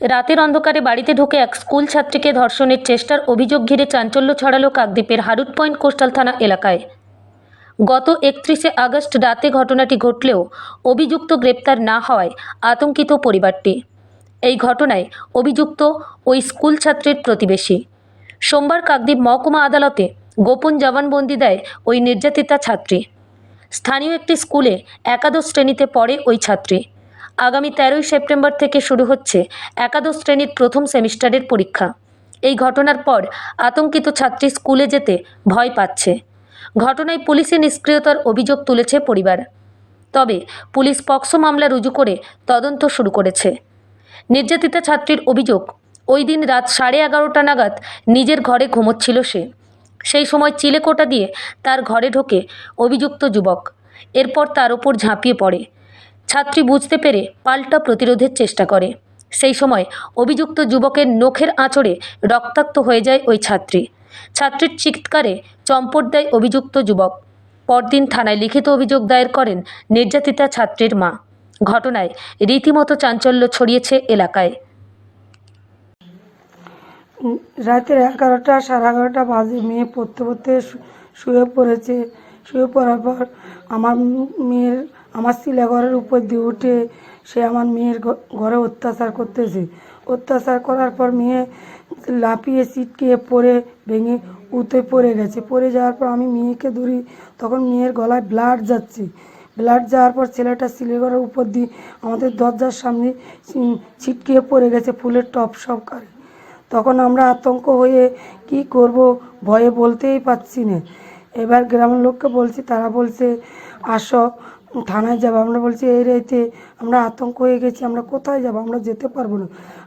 রাতের অন্ধকারে বাড়িতে ঢুকে এক স্কুল ছাত্রীকে ধর্ষণের চেষ্টার অভিযোগ ঘিরে চাঞ্চল্য ছড়ালো কাকদ্বীপের হারুট পয়েন্ট কোস্টাল থানা এলাকায়। গত একত্রিশে আগস্ট রাতে ঘটনাটি ঘটলেও অভিযুক্ত গ্রেপ্তার না হওয়ায় আতঙ্কিত পরিবারটি। এই ঘটনায় অভিযুক্ত ওই স্কুল ছাত্রীর প্রতিবেশী। সোমবার কাকদ্বীপ মহকুমা আদালতে গোপন জবানবন্দি দেয় ওই নির্যাতিতা ছাত্রী। স্থানীয় একটি স্কুলে একাদশ শ্রেণীতে পড়ে ওই ছাত্রী। আগামী তেরোই সেপ্টেম্বর থেকে শুরু হচ্ছে একাদশ শ্রেণির প্রথম সেমিস্টারের পরীক্ষা। এই ঘটনার পর আতঙ্কিত ছাত্রী স্কুলে যেতে ভয় পাচ্ছে। ঘটনায় পুলিশি নিষ্ক্রিয়তার অভিযোগ তুলেছে পরিবার। তবে পুলিশ পক্সো মামলা রুজু করে তদন্ত শুরু করেছে। নির্যাতিতা ছাত্রীর অভিযোগ, ওই দিন রাত সাড়ে এগারোটা নাগাদ নিজের ঘরে ঘুমোচ্ছিল সে। সেই সময় চিলেকোটা দিয়ে তার ঘরে ঢোকে অভিযুক্ত যুবক। এরপর তার ওপর ঝাঁপিয়ে পড়ে। ছাত্রী বুঝতে পেরে পাল্টা প্রতিরোধের চেষ্টা করে। সেই সময় অভিযুক্ত যুবকের নখের আঁচড়ে রক্তাক্ত হয়ে যায় ওই ছাত্রী। ছাত্রীর চিৎকারে চম্পট দেয় অভিযুক্ত যুবক। পরদিন থানায় লিখিত অভিযোগ দায়ের করেন নির্যাতিতা ছাত্রীর মা। ঘটনায় রীতিমতো চাঞ্চল্য ছড়িয়েছে এলাকায়। রাতের এগারোটা সাড়ে এগারোটা বাজে মেয়ে পড়তে পড়তে শুয়ে পড়েছে। শুয়ে পড়ার পর আমার মেয়ের আমার ঘরের উপর দিয়ে উঠে সে আমার মেয়ের ঘরে অত্যাচার করতেছে। অত্যাচার করার পর মেয়ে লাফিয়ে ছিটকে পড়ে, ভেঙে উতে পড়ে গেছে। পড়ে যাওয়ার পর আমি মেয়েকে ধরি, তখন মেয়ের গলায় ব্লাড যাচ্ছে। ব্লাড যাওয়ার পর ছেলেটা সিলেঘরের উপর দিয়ে আমাদের দরজার সামনে ছি- ছিটকে পড়ে গেছে, ফুলের টপ সব কারে তখন আমরা আতঙ্ক হয়ে কি করব ভয়ে বলতেই পারছি না। এবার গ্রামের লোককে বলছি, তারা বলছে, আসো থানায় যাব। আমরা বলছি, এই রাইতে আমরা আতঙ্ক হয়ে গেছি, আমরা কোথায় যাব? আমরা যেতে পারব না।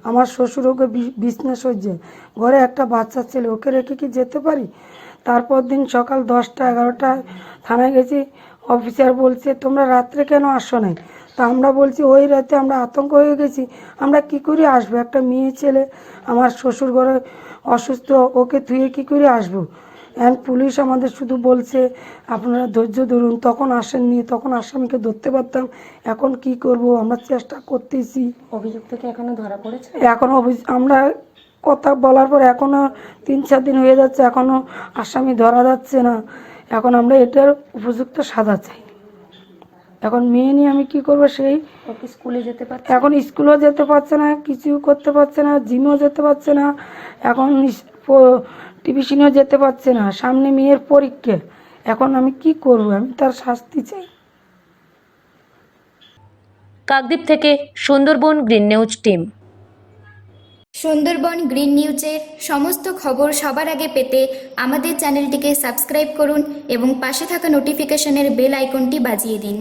আমার শ্বশুর ওকে বিছনা সজ্জে। ঘরে একটা বাচ্চা ছেলে, ওকে রেখে কি যেতে পারি? তারপর দিন সকাল দশটা, এগারোটায় থানায় গেছি। অফিসার বলছে, তোমরা রাত্রে কেন আসো নাই? তা আমরা বলছি, ওই রাতে আমরা আতঙ্ক হয়ে গেছি, আমরা কি করে আসব? একটা মেয়ে ছেলে, আমার শ্বশুর ঘরে অসুস্থ, ওকে ধুয়ে কি করে আসব? এখন পুলিশ আমাদের শুধু বলছে আপনারা ধৈর্য ধরুন তখন আসেননি তখন আসামিকে ধরতে পারতাম এখন কি করব? আমরা চেষ্টা করতেছি। অভিযুক্তকে এখনও ধরা পড়েছে? এখন আমরা কথা বলার পর এখনও তিন চার দিন হয়ে যাচ্ছে এখনও আসামি ধরা যাচ্ছে না। এখন আমরা এটার উপযুক্ত সাজা চাই। এখন মেয়ে নিয়ে আমি কি করব সেই? স্কুলে যেতে পারছে এখন স্কুলেও যেতে পারছে না কিছু করতে পারছে না জিমও যেতে পারছে না। এখন টিভিশনেও যেতে পারছে না সামনে মেয়ের পরীক্ষা। এখন আমি কি করব? আমি তার শাস্তি চাই। কাকদ্বীপ থেকে Sundarban green news team. Sundarban green নিউজের সমস্ত খবর সবার আগে পেতে আমাদের চ্যানেলটিকে সাবস্ক্রাইব করুন এবং পাশে থাকা নোটিফিকেশনের বেল আইকনটি বাজিয়ে দিন।